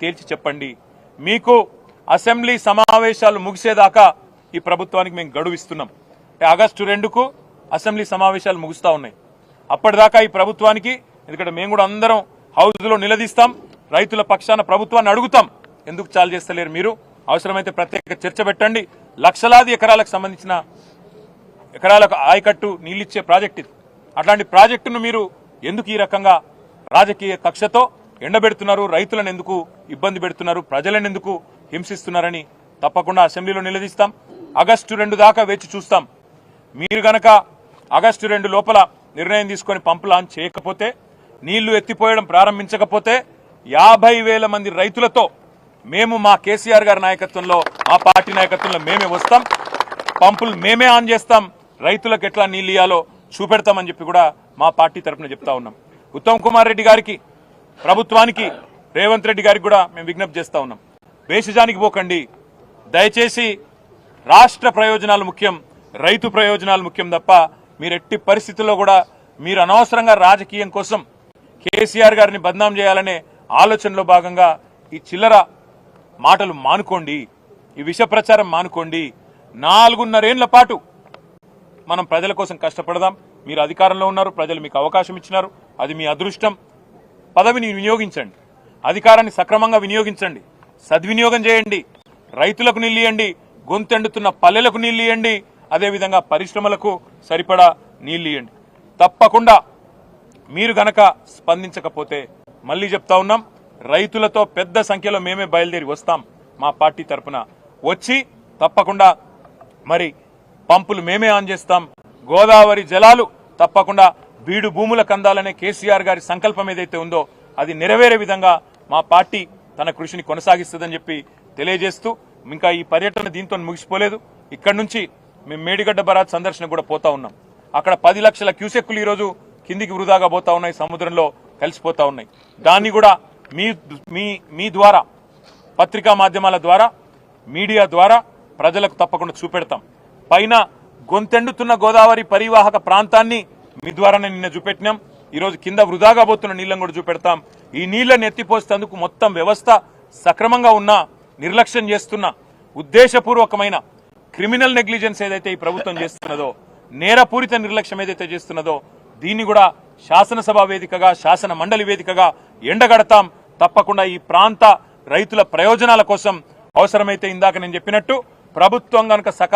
తేల్చి చెప్పండి. మీకు అసెంబ్లీ సమావేశాలు ముగిసేదాకా ఈ ప్రభుత్వానికి మేము గడువు ఇస్తున్నాం. ఆగస్టు రెండుకు అసెంబ్లీ సమావేశాలు ముగుస్తూ ఉన్నాయి. అప్పటిదాకా ఈ ప్రభుత్వానికి ఎందుకంటే మేము కూడా అందరం హౌస్లో నిలదీస్తాం రైతుల పక్షాన ప్రభుత్వాన్ని అడుగుతాం. ఎందుకు చాలు చేస్తలేరు మీరు? అవసరమైతే ప్రత్యేక చర్చ పెట్టండి. లక్షలాది ఎకరాలకు సంబంధించిన ఎకరాలకు ఆయకట్టు నీళ్ళిచ్చే ప్రాజెక్ట్ ఇది. అట్లాంటి ప్రాజెక్టును మీరు ఎందుకు ఈ రకంగా రాజకీయ కక్షతో ఎండబెడుతున్నారు రైతులను ఎందుకు ఇబ్బంది పెడుతున్నారు ప్రజలను ఎందుకు హింసిస్తున్నారని తప్పకుండా అసెంబ్లీలో నిలదీస్తాం. ఆగస్టు రెండు దాకా వేచి చూస్తాం. మీరు గనక ఆగస్టు రెండు లోపల నిర్ణయం తీసుకొని పంపు లాంచ్ చేయకపోతే నీళ్ళు ఎత్తిపోయడం ప్రారంభించకపోతే యాభై వేల మంది రైతులతో మేము మా కేసీఆర్ గారి నాయకత్వంలో మా పార్టీ నాయకత్వంలో మేమే వస్తాం. పంపులు మేమే ఆన్ చేస్తాం. రైతులకు ఎట్లా నీళ్ళు ఇయ్యాలో చూపెడతామని చెప్పి కూడా మా పార్టీ తరఫున చెప్తా ఉన్నాం. ఉత్తమ్ కుమార్ రెడ్డి గారికి ప్రభుత్వానికి రేవంత్ రెడ్డి గారికి కూడా మేము విజ్ఞప్తి చేస్తా ఉన్నాం. వేషజానికి పోకండి. దయచేసి రాష్ట్ర ప్రయోజనాలు ముఖ్యం రైతు ప్రయోజనాలు ముఖ్యం తప్ప మీరు ఎట్టి పరిస్థితుల్లో కూడా మీరు అనవసరంగా రాజకీయం కోసం కేసీఆర్ గారిని బద్నాం చేయాలనే ఆలోచనలో భాగంగా ఈ చిల్లర మాటలు మానుకోండి. ఈ విష ప్రచారం మానుకోండి. నాలుగున్నరేళ్ళ పాటు మనం ప్రజల కోసం కష్టపడదాం. మీరు అధికారంలో ఉన్నారు ప్రజలు మీకు అవకాశం ఇచ్చినారు. అది మీ అదృష్టం. పదవిని వినియోగించండి. అధికారాన్ని సక్రమంగా వినియోగించండి. సద్వినియోగం చేయండి. రైతులకు నీళ్ళియండి గొంతెండుతున్న పల్లెలకు నీళ్ళియండి అదేవిధంగా పరిశ్రమలకు సరిపడా నీళ్ళియండి తప్పకుండా మీరు గనక స్పందించకపోతే మళ్ళీ చెప్తా ఉన్నాం రైతులతో పెద్ద సంఖ్యలో మేమే బయలుదేరి వస్తాం మా పార్టీ తరపున. వచ్చి తప్పకుండా మరి పంపులు మేమే ఆన్ చేస్తాం. గోదావరి జలాలు తప్పకుండా బీడు భూములకు అందాలనే కేసీఆర్ గారి సంకల్పం ఏదైతే ఉందో అది నెరవేరే విధంగా మా పార్టీ తన కృషిని కొనసాగిస్తుందని చెప్పి తెలియజేస్తూ ఇంకా ఈ పర్యటన దీంతో ముగిసిపోలేదు. ఇక్కడి నుంచి మేము మేడిగడ్డ బరాత్ సందర్శన కూడా పోతా ఉన్నాం. అక్కడ పది లక్షల క్యూసెక్కులు ఈరోజు కిందికి వృధాగా పోతా ఉన్నాయి సముద్రంలో కలిసిపోతా ఉన్నాయి. దాన్ని కూడా మీ మీ మీ ద్వారా పత్రికా మాధ్యమాల ద్వారా మీడియా ద్వారా ప్రజలకు తప్పకుండా చూపెడతాం. పైన గొంతెండుతున్న గోదావరి పరివాహక ప్రాంతాన్ని మీ ద్వారానే నిన్న చూపెట్టినాం. ఈరోజు కింద వృధాగా పోతున్న నీళ్ళని కూడా చూపెడతాం. ఈ నీళ్ళను ఎత్తిపోసేందుకు మొత్తం వ్యవస్థ సక్రమంగా ఉన్నా నిర్లక్ష్యం చేస్తున్న ఉద్దేశపూర్వకమైన క్రిమినల్ నెగ్లిజెన్స్ ఏదైతే ఈ ప్రభుత్వం చేస్తున్నదో నేరపూరిత నిర్లక్ష్యం ఏదైతే చేస్తున్నదో దీన్ని కూడా శాసనసభ వేదికగా శాసన మండలి వేదికగా ఎండగడతాం. తప్పకుండా ఈ ప్రాంత రైతుల ప్రయోజనాల కోసం అవసరమైతే ఇందాక నేను చెప్పినట్టు ప్రభుత్వం కనుక సకాల